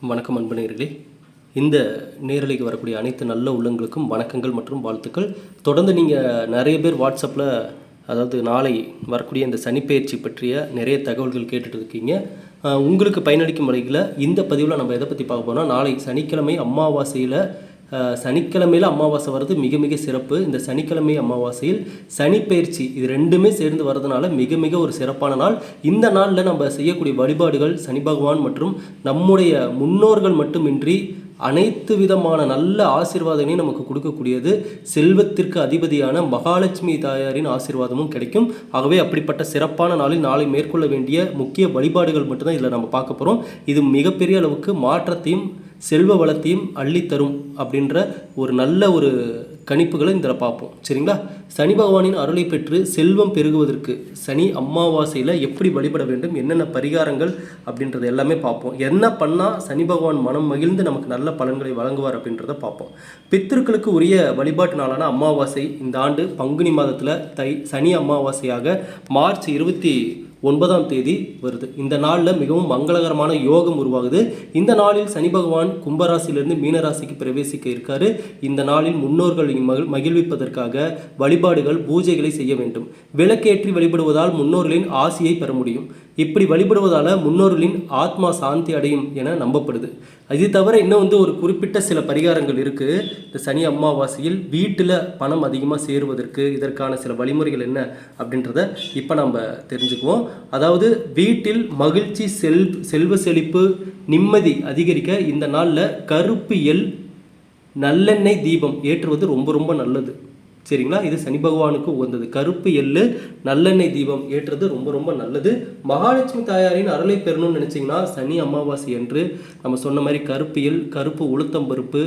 வணக்கம் அன்பு நேயர்களே இந்த நேரலைக்கு வரக்கூடிய அனைத்து நல்ல உள்ளங்களுக்கும் வணக்கங்கள் மற்றும் வாழ்த்துக்கள். தொடர்ந்து நீங்கள் நிறைய பேர் வாட்ஸ்அப்பில் அதாவது நாளை வரக்கூடிய இந்த சனிப்பெயர்ச்சி பற்றிய நிறைய தகவல்கள் கேட்டுட்டு இருக்கீங்க. உங்களுக்கு பயனளிக்கும் வகையில் இந்த பதிவில் நம்ம எதை பற்றி பார்க்க போனால் நாளை சனிக்கிழமை அமாவாசையில் சனிக்கிழமையில் அமாவாசை வர்றது மிக மிக சிறப்பு. இந்த சனிக்கிழமை அமாவாசையில் சனிப்பெயர்ச்சி இது ரெண்டுமே சேர்ந்து வர்றதுனால மிக மிக ஒரு சிறப்பான நாள். இந்த நாளில் நம்ம செய்யக்கூடிய வழிபாடுகள் சனி பகவான் மற்றும் நம்முடைய முன்னோர்கள் மட்டுமின்றி அனைத்து விதமான நல்ல ஆசீர்வாதங்களையும் நமக்கு கொடுக்கக்கூடியது. செல்வத்திற்கு அதிபதியான மகாலட்சுமி தாயாரின் ஆசீர்வாதமும் கிடைக்கும். ஆகவே அப்படிப்பட்ட சிறப்பான நாளில் நாளை மேற்கொள்ள வேண்டிய முக்கிய வழிபாடுகள் மட்டும்தான் இதில் நம்ம பார்க்க போகிறோம் இது மிகப்பெரிய அளவுக்கு மாற்றத்தையும் செல்வ வளத்தையும் அள்ளித்தரும் அப்படின்ற ஒரு நல்ல ஒரு கணிப்புகளை இதில் பார்ப்போம். சரிங்களா? சனி பகவானின் அருளை பெற்று செல்வம் பெருகுவதற்கு சனி அமாவாசையில் எப்படி வழிபட வேண்டும் என்னென்ன பரிகாரங்கள் அப்படின்றது எல்லாமே பார்ப்போம். என்ன பண்ணால் சனி பகவான் மனம் மகிழ்ந்து நமக்கு நல்ல பலன்களை வழங்குவார் அப்படின்றத பார்ப்போம். பித்திருக்களுக்கு உரிய வழிபாட்டு நாளான அமாவாசை இந்த ஆண்டு பங்குனி மாதத்தில் தை சனி அமாவாசையாக மார்ச் இருபத்தி ஒன்பதாம் தேதி வருது. இந்த நாளில் மிகவும் மங்களகரமான யோகம் உருவாகுது. இந்த நாளில் சனி பகவான் கும்பராசியிலிருந்து மீனராசிக்கு பிரவேசிக்க இருக்காரு. இந்த நாளில் முன்னோர்களை மகிழ் மகிழ்விப்பதற்காக வழிபாடுகள் பூஜைகளை செய்ய வேண்டும். விளக்கேற்றி வழிபடுவதால் முன்னோர்களின் ஆசியை பெற முடியும். இப்படி வழிபடுவதால் முன்னோர்களின் ஆத்மா சாந்தி அடையும் என நம்பப்படுது. இது தவிர இன்னும் வந்து ஒரு குறிப்பிட்ட சில பரிகாரங்கள் இருக்குது இந்த சனி அமாவாசையில் வீட்டில் பணம் அதிகமாக சேருவதற்கு இதற்கான சில வழிமுறைகள் என்ன அப்படின்றத இப்போ நம்ம தெரிஞ்சுக்குவோம். அதாவது வீட்டில் மகிழ்ச்சி செல் செல்வ செழிப்பு நிம்மதி அதிகரிக்க இந்த நாளில் கருப்பு எல் நல்லெண்ணெய் தீபம் ஏற்றுவது ரொம்ப ரொம்ப நல்லது. சரிங்களா? இது சனி பகவானுக்கு உகந்தது. கருப்பு எள்ளு நல்லெண்ணெய் தீபம் ஏற்றுறது ரொம்ப ரொம்ப நல்லது. மகாலட்சுமி தாயாரின் அருளை பெறணும்னு நினச்சிங்கன்னா சனி அமாவாசை என்று நம்ம சொன்ன மாதிரி கருப்பு எள் கருப்பு உளுத்தம் பருப்பு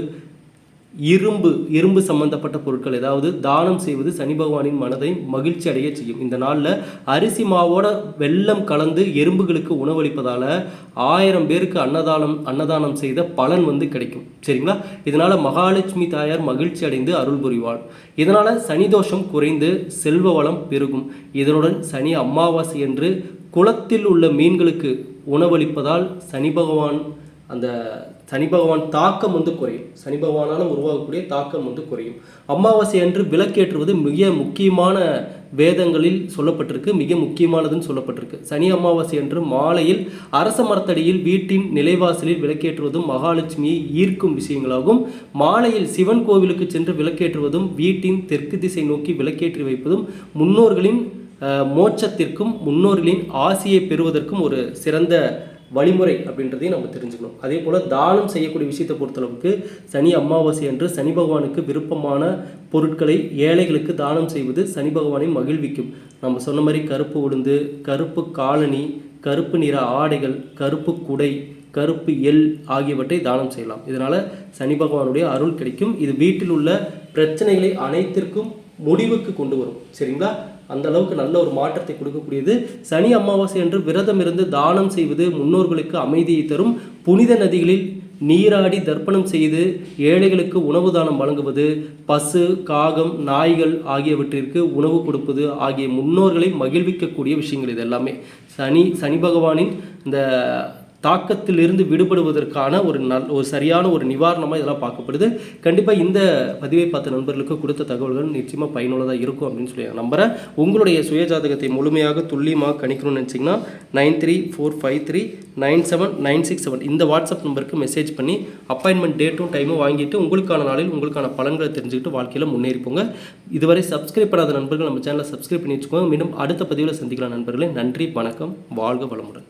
இரும்பு இரும்பு சம்பந்தப்பட்ட பொருட்கள் ஏதாவது தானம் செய்வது சனி பகவானின் மனதை மகிழ்ச்சி அடைய செய்யும். இந்த நாளில் அரிசி மாவோட வெள்ளம் கலந்து எறும்புகளுக்கு உணவளிப்பதால் ஆயிரம் பேருக்கு அன்னதானம் அன்னதானம் செய்த பலன் வந்து கிடைக்கும். சரிங்களா? இதனால் மகாலட்சுமி தாயார் மகிழ்ச்சி அடைந்து அருள் புரிவாள். இதனால் சனி தோஷம் குறைந்து செல்வ வளம் பெருகும். இதனுடன் சனி அமாவாசை என்று குளத்தில் உள்ள மீன்களுக்கு உணவளிப்பதால் சனி பகவான் அந்த சனி பகவான் தாக்கம் வந்து குறையும். சனி பகவானால் உருவாகக்கூடிய தாக்கம் வந்து குறையும். அமாவாசை அன்று விளக்கேற்றுவது மிக முக்கியமான வேதங்களில் சொல்லப்பட்டிருக்கு மிக முக்கியமானதுன்னு சொல்லப்பட்டிருக்கு. சனி அமாவாசை அன்று மாலையில் அரச மரத்தடியில் வீட்டின் நிலைவாசலில் விளக்கேற்றுவதும் மகாலட்சுமியை ஈர்க்கும் விஷயங்களாகும். மாலையில் சிவன் கோவிலுக்கு சென்று விளக்கேற்றுவதும் வீட்டின் தெற்கு திசை நோக்கி விளக்கேற்றி வைப்பதும் முன்னோர்களின் மோட்சத்திற்கும் முன்னோர்களின் ஆசியை பெறுவதற்கும் ஒரு சிறந்த வழிமுறை அப்படின்றதையும் நம்ம தெரிஞ்சுக்கணும். அதே போல் தானம் செய்யக்கூடிய விஷயத்தை பொறுத்தளவுக்கு சனி அமாவாசை அன்று சனி பகவானுக்கு விருப்பமான பொருட்களை ஏழைகளுக்கு தானம் செய்வது சனி பகவானை மகிழ்விக்கும். நம்ம சொன்ன மாதிரி கருப்பு உளுந்து கருப்பு காலனி கருப்பு நிற ஆடைகள் கருப்பு குடை கருப்பு எள் ஆகியவற்றை தானம் செய்யலாம். இதனால் சனி பகவானுடைய அருள் கிடைக்கும். இது வீட்டில் உள்ள பிரச்சனைகளை அனைத்திற்கும் முடிவுக்கு கொண்டு வரும். சரிங்களா? அந்த அளவுக்கு நல்ல ஒரு மாற்றத்தை கொடுக்கக்கூடியது. சனி அமாவாசை என்று விரதம் இருந்து தானம் செய்வது முன்னோர்களுக்கு அமைதியை தரும். புனித நதிகளில் நீராடி தர்ப்பணம் செய்து ஏழைகளுக்கு உணவு தானம் வழங்குவது பசு காகம் நாய்கள் ஆகியவற்றிற்கு உணவு கொடுப்பது ஆகிய முன்னோர்களை மகிழ்விக்கக்கூடிய விஷயங்கள் இது எல்லாமே. சனி சனி பகவானின் இந்த தாக்கத்திலிருந்து விடுபடுவதற்கான ஒரு நல் ஒரு சரியான ஒரு நிவாரணமாக இதெல்லாம் பார்க்கப்படுது. கண்டிப்பாக இந்த பதிவை பார்த்த நண்பர்களுக்கு கொடுத்த தகவல்கள் நிச்சயமாக பயனுள்ளதாக இருக்கும் அப்படின்னு சொல்லி நம்புகிறேன் உங்களுடைய சுயஜாதகத்தை முழுமையாக துல்லியமாக கணிக்கணும்னு நினச்சிங்கன்னா nine three four five three nine seven nine six seven இந்த வாட்ஸ்அப் நம்பருக்கு மெசேஜ் பண்ணி அப்பாயின்மெண்ட் டேட்டும் டைமும் வாங்கிட்டு உங்களுக்கான நாளில் உங்களுக்கான பலன்களை தெரிஞ்சுக்கிட்டு வாழ்க்கையில் முன்னேறி போங்க இதுவரை சப்ஸ்கிரைப் பண்ணாத நண்பர்கள் நம்ம சேனலை சப்ஸ்கிரைப் பண்ணி வச்சுக்கோங்க. மீண்டும் அடுத்த பதிவில் சந்திக்கலாம் நண்பர்களே. நன்றி வணக்கம். வாழ்க வளமுடன்.